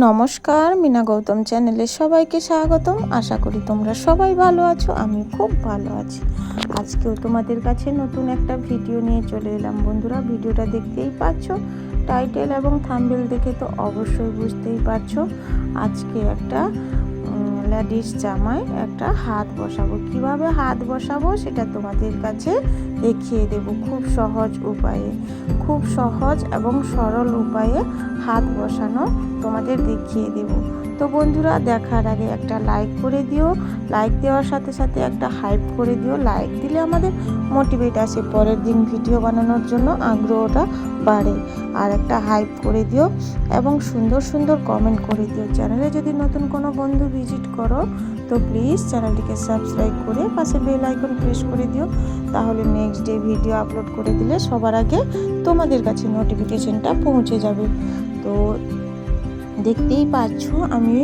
নমস্কার, মিনা গৌতম চ্যানেলে সবাইকে স্বাগতম। আশা করি তোমরা সবাই ভালো আছো, আমি খুব ভালো আছি। আজকেও তোমাদের কাছে নতুন একটা ভিডিও নিয়ে চলে এলাম বন্ধুরা। ভিডিওটা দেখতেই পাচ্ছ, টাইটেল এবং থাম্বেল দেখে তো অবশ্যই বুঝতেই পারছ। আজকে একটা লেডিস জামায় একটা হাত বসাবো। কীভাবে হাত বসাবো সেটা তোমাদের কাছে দেখিয়ে দেব খুব সহজ উপায়ে। খুব সহজ এবং সরল উপায়ে হাত বসানো তোমাদের দেখিয়ে দেব। তো বন্ধুরা, দেখার আগে একটা লাইক করে দিও। লাইক দেওয়ার সাথে সাথে একটা হাইপ করে দিও। লাইক দিলে আমাদের মোটিভেট আসে পরের দিন ভিডিও বানানোর জন্য, আগ্রহটা বাড়ে। আর একটা হাইপ করে দিও এবং সুন্দর সুন্দর কমেন্ট করে দিও। চ্যানেলে যদি নতুন কোনো বন্ধু ভিজিট করো, তো প্লিজ চ্যানেলটিকে সাবস্ক্রাইব করে পাশে বেল আইকন প্রেস করে দিও। তাহলে নেক্সট ডে ভিডিও আপলোড করে দিলে সবার আগে তোমাদের কাছে নোটিফিকেশনটা পৌঁছে যাবে। তো দেখতেই পাচ্ছ, আমি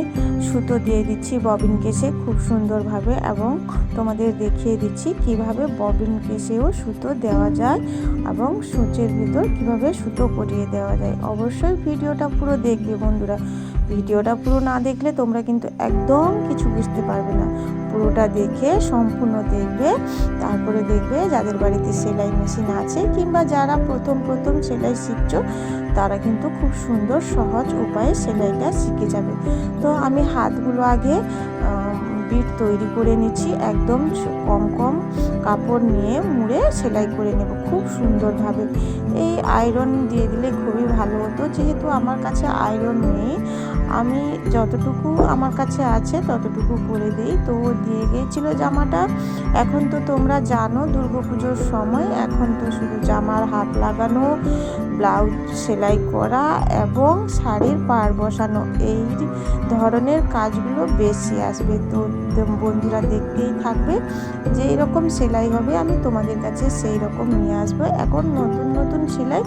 সুতো দিয়ে দিচ্ছি ববিন কেসে খুব সুন্দরভাবে এবং তোমাদের দেখিয়ে দিচ্ছি কীভাবে ববিন কেসেও সুতো দেওয়া যায় এবং সূচের ভিতর কীভাবে সুতো পরিয়ে দেওয়া যায়। অবশ্যই ভিডিওটা পুরো দেখবে বন্ধুরা। ভিডিওটা পুরো না দেখলে তোমরা কিন্তু একদম কিছু বুঝতে পারবে না। পুরোটা দেখে, সম্পূর্ণ দেখবে, তারপরে দেখবে যাদের বাড়িতে সেলাই মেশিন আছে কিংবা যারা প্রথম প্রথম সেলাই শিখছো, তারা কিন্তু খুব সুন্দর, সহজ উপায়ে সেলাইটা শিখে যাবে। তো আমি হাতগুলো আগে বিট তৈরি করে নিচ্ছি। একদম কম কম কাপড় নিয়ে মুড়ে সেলাই করে নেব খুব সুন্দরভাবে। এই আয়রন দিয়ে দিলে খুবই ভালো হতো। যেহেতু আমার কাছে আয়রন নেই আমি যতটুকু আমার কাছে আছে ততটুকু করে দিই। তো দিয়ে গিয়েছিল জামাটা। এখন তো তোমরা জানো পুজোর সময় এখন তো শুধু জামার হাত লাগানো, ব্লাউজ সেলাই করা এবং শাড়ির পাড় বসানো। এই ধরনের কাজগুলো বেশি আসবে। তো বন্ধুরা দেখতেই থাকবে যে রকম সেলাই হবে। আমি তোমাদের কাছে সেই রকম নিয়ে আসব। এখন নতুন নতুন সেলাই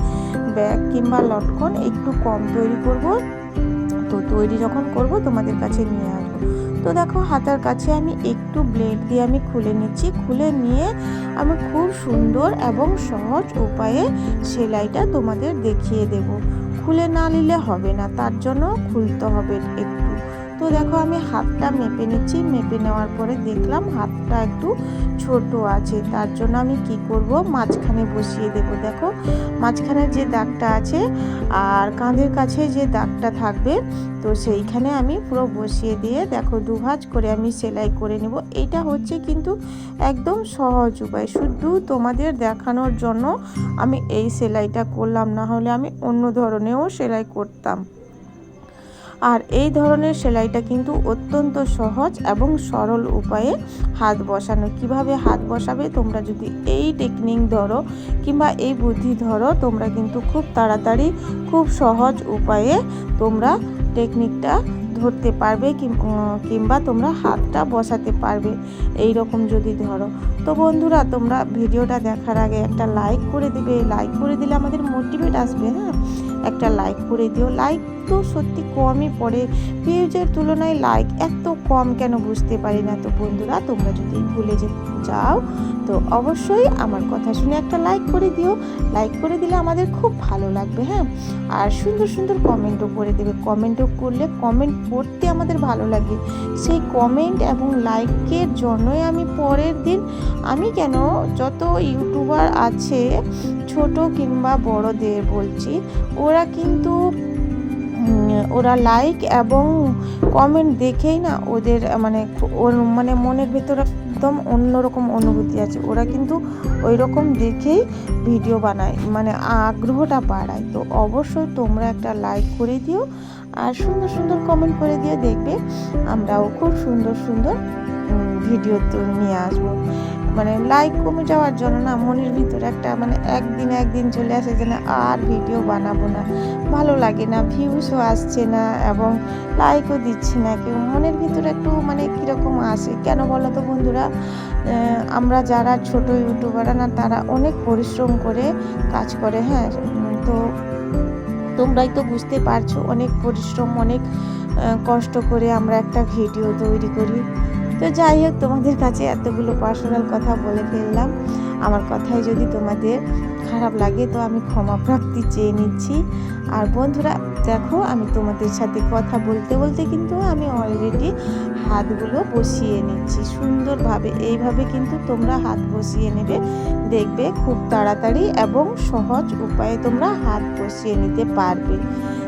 ব্যাগ কিংবা লটকন একটু কম তৈরি করব। তো তৈরি যখন করব তোমাদের কাছে নিয়ে আসব। তো দেখো হাতার কাছে আমি একটু ব্লেড দিয়ে আমি খুলে নিচ্ছি। খুলে নিয়ে আমি খুব সুন্দর এবং সহজ উপায়ে সেলাইটা তোমাদের দেখিয়ে দেব। খুলে না নিলে হবে না, তার জন্য খুলতে হবে একটু। তো দেখো আমি হাতটা মেপে নিচ্ছি। মেপে নেওয়ার পরে দেখলাম হাতটা একটু ছোট আছে। তার জন্য আমি কি করব? মাঝখানে বসিয়ে দেব। দেখো মাঝখানে যে দাগটা আছে আর কাঁধের কাছে যে দাগটা থাকবে, তো সেইখানে আমি পুরো বসিয়ে দিয়ে দেখো দুভাজ করে আমি সেলাই করে নেব। এটা হচ্ছে কিন্তু একদম সহজ উপায়। শুধু তোমাদের দেখানোর জন্য আমি এই সেলাইটা করলাম। না হলে আমি অন্য ধরনেরও সেলাই করতাম। আর এই ধরনের সেলাইটা কিন্তু অত্যন্ত সহজ এবং সরল উপায়ে হাত বসানো। কীভাবে হাত বসাবে তোমরা যদি এই টেকনিক ধরো কিংবা এই বুদ্ধি ধরো, তোমরা কিন্তু খুব তাড়াতাড়ি, খুব সহজ উপায়ে তোমরা টেকনিকটা ধরতে পারবে কিংবা তোমরা হাতটা বসাতে পারবে এই রকম যদি ধরো। তো বন্ধুরা, তোমরা ভিডিওটা দেখার আগে একটা লাইক করে দিবে। লাইক করে দিলে আমাদের মোটিভেট আসবে হ্যাঁ? একটা লাইক করে দিও। লাইক তো সত্যি কমই পড়ে। ভিউজের তুলনায় লাইক এত কম কেন বুঝতে পারি না তো বন্ধুরা? তোমরা যদি ভুলে যে যাও, তো অবশ্যই আমার কথা শুনে একটা লাইক করে দিও। লাইক করে দিলে আমাদের খুব ভালো লাগবে হ্যাঁ? আর সুন্দর সুন্দর কমেন্টও করে দেবে। কমেন্টও করলে কমেন্ট পড়তে আমাদের ভালো লাগে। সেই কমেন্ট এবং লাইকের জন্যই আমি পরের দিন আমি কেন যত ইউটিউবার আছে, ছোট কিংবা বড়দের বলছি, ওরা কিন্তু ওরা লাইক এবং কমেন্ট দেখেই না ওদের মানে ওর মানে মনের ভেতরে একদম অন্যরকম অনুভূতি আছে। ওরা কিন্তু ওই রকম দেখেই ভিডিও বানায় মানে আগ্রহটা বাড়ায়। তো অবশ্যই তোমরা একটা লাইক করে দিও আর সুন্দর সুন্দর কমেন্ট করে দিয়ে দেখবে আমরাও খুব সুন্দর সুন্দর ভিডিও নিয়ে আসব। মানে লাইক কমে যাওয়ার জন্য না মনের ভিতরে একটা মানে একদিন একদিন চলে আসে যে না আর ভিডিও বানাবো না। ভালো লাগে না ভিউসও আসছে না এবং লাইকও দিচ্ছে না কেউ। মনের ভিতরে একটু মানে কীরকম আসে? কেন বলো তো বন্ধুরা? আমরা যারা ছোট ইউটিউবাররা না, তারা অনেক পরিশ্রম করে কাজ করে হ্যাঁ? তো তোমরাই তো বুঝতে পারছ, অনেক পরিশ্রম, অনেক কষ্ট করে আমরা একটা ভিডিও তৈরি করি। তো যাই হোক, তোমাদের কাছে এতগুলো পার্সোনাল কথা বলে ফেললাম। আমার কথায় যদি তোমাদের খারাপ লাগে, তো আমি ক্ষমা প্রাপ্তি চেয়ে নিচ্ছি। আর বন্ধুরা, দেখো, আমি তোমাদের সাথে কথা বলতে বলতে কিন্তু আমি অলরেডি হাতগুলো বসিয়ে নিচ্ছি সুন্দরভাবে। এইভাবে কিন্তু তোমরা হাত বসিয়ে নেবে, দেখবে খুব তাড়াতাড়ি এবং সহজ উপায়ে তোমরা হাত বসিয়ে নিতে পারবে।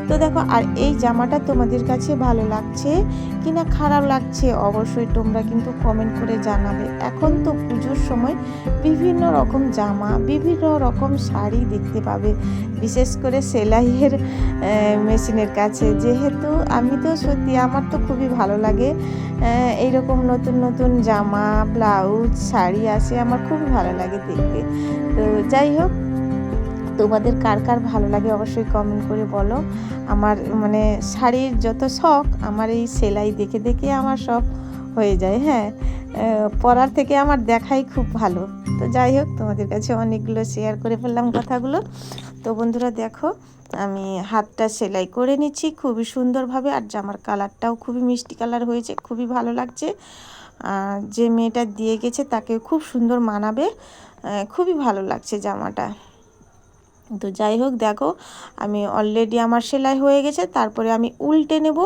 তো দেখো, আর এই জামাটা তোমাদের কাছে ভালো লাগছে কি না খারাপ লাগছে অবশ্যই তোমরা কিন্তু কমেন্ট করে জানাবে। এখন তো পুজোর সময় বিভিন্ন রকম জামা, বিভিন্ন রকম শাড়ি দেখতে পাবে। বিশেষ করে সেলাইয়ের মেশিনের কাছে। যেহেতু আমি তো সত্যি আমার তো খুবই ভালো লাগে। এইরকম নতুন নতুন জামা, ব্লাউজ, শাড়ি আসে আমার খুব ভালো লাগে দেখতে। তো যাই হোক, তোমাদের কার কার ভালো লাগে অবশ্যই কমেন্ট করে বলো। আমার মানে শাড়ির যত শখ, আমার এই সেলাই দেখে দেখে আমার শখ হয়ে যায় হ্যাঁ। পরার থেকে আমার দেখাই খুব ভালো। তো যাই হোক, তোমাদের কাছে অনেকগুলো শেয়ার করে ফেললাম কথাগুলো। তো বন্ধুরা দেখো, আমি হাতটা সেলাই করে নিচ্ছি খুবই সুন্দরভাবে আর জামার কালারটাও খুবই মিষ্টি কালার হয়েছে, খুবই ভালো লাগছে। যে মেয়েটা দিয়ে গেছে তাকে খুব সুন্দর মানাবে খুবই ভালো লাগছে জামাটা। তো যাই হোক দেখো, আমি অলরেডি আমার সেলাই হয়ে গেছে, তারপরে আমি উল্টে নেব।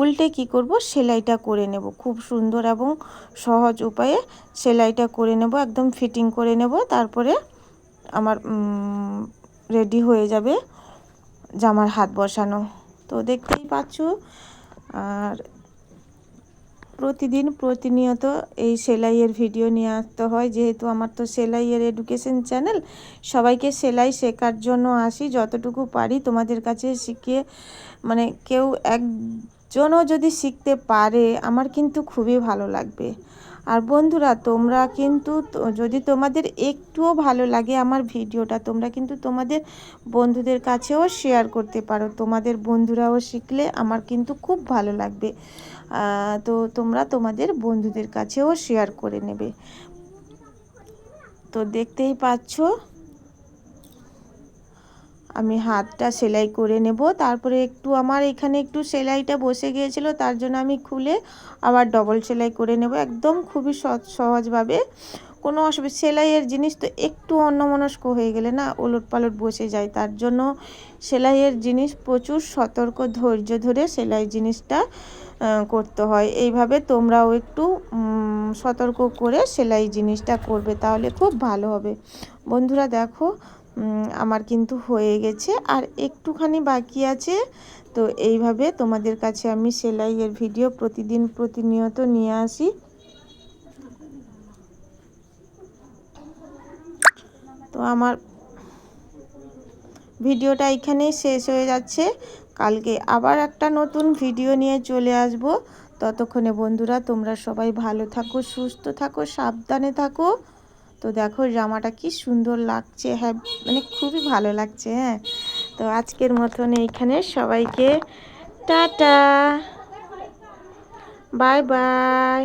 উল্টে কি করব? সেলাইটা করে নেব। খুব সুন্দর এবং সহজ উপায়ে সেলাইটা করে নেব, একদম ফিটিং করে নেব। তারপরে আমার রেডি হয়ে যাবে জামার হাত বসানো। তো দেখতেই পাচ্ছ, আর প্রতিদিন প্রতিনিয়ত এই সেলাইয়ের ভিডিও নিয়ে আসতে হয়। যেহেতু আমার তো সেলাইয়ের এডুকেশন চ্যানেল সবাইকে সেলাই শেখার জন্য আসি, যতটুকু পারি তোমাদের কাছে শিখিয়ে মানে কেউ একজনও যদি শিখতে পারে, আমার কিন্তু খুবই ভালো লাগবে। আর বন্ধুরা, তোমরা কিন্তু যদি তোমাদের একটুও ভালো লাগে আমার ভিডিওটা, তোমরা কিন্তু তোমাদের বন্ধুদের কাছেও শেয়ার করতে পারো। তোমাদের বন্ধুরাও শিখলে আমার কিন্তু খুব ভালো লাগবে। তো তোমরা তোমাদের বন্ধুদের কাছেও শেয়ার করে নেবে। তো দেখতেই পাচ্ছ আমি হাতটা সেলাই করে নেব। তারপরে একটু আমার এখানে একটু সেলাইটা বসে গিয়েছিল, তার জন্য আমি খুলে আবার ডবল সেলাই করে নেব। একদম খুবই সহজভাবে। কোনো অসুবিধা, সেলাইয়ের জিনিস তো একটু অন্যমনস্ক হয়ে গেলে না ওলট পালট বসে যায়। তার জন্য সেলাইয়ের জিনিস প্রচুর সতর্ক, ধৈর্য ধরে সেলাই জিনিসটা করতে হয়। এইভাবে তোমরাও একটু সতর্ক করে সেলাই জিনিসটা করবে, তাহলে খুব ভালো হবে। বন্ধুরা দেখো আমার কিন্তু হয়ে গেছে। আর একটুখানি বাকি আছে। তো এইভাবে তোমাদের কাছে আমি সেলাইয়ের ভিডিও প্রতিদিন প্রতিনিয়ত নিয়ে আসি। তো আমার ভিডিওটা এখানেই শেষ হয়ে যাচ্ছে। কালকে আবার একটা নতুন ভিডিও নিয়ে চলে আসব। ততক্ষণে বন্ধুরা, তোমরা সবাই ভালো থাকো, সুস্থ থাকো, সাবধানে থাকো। তো দেখো জামাটা কি সুন্দর লাগছে হ্যাঁ মানে খুবই ভালো লাগছে হ্যাঁ। তো আজকের মতন এইখানে সবাইকে টাটা। Bye bye.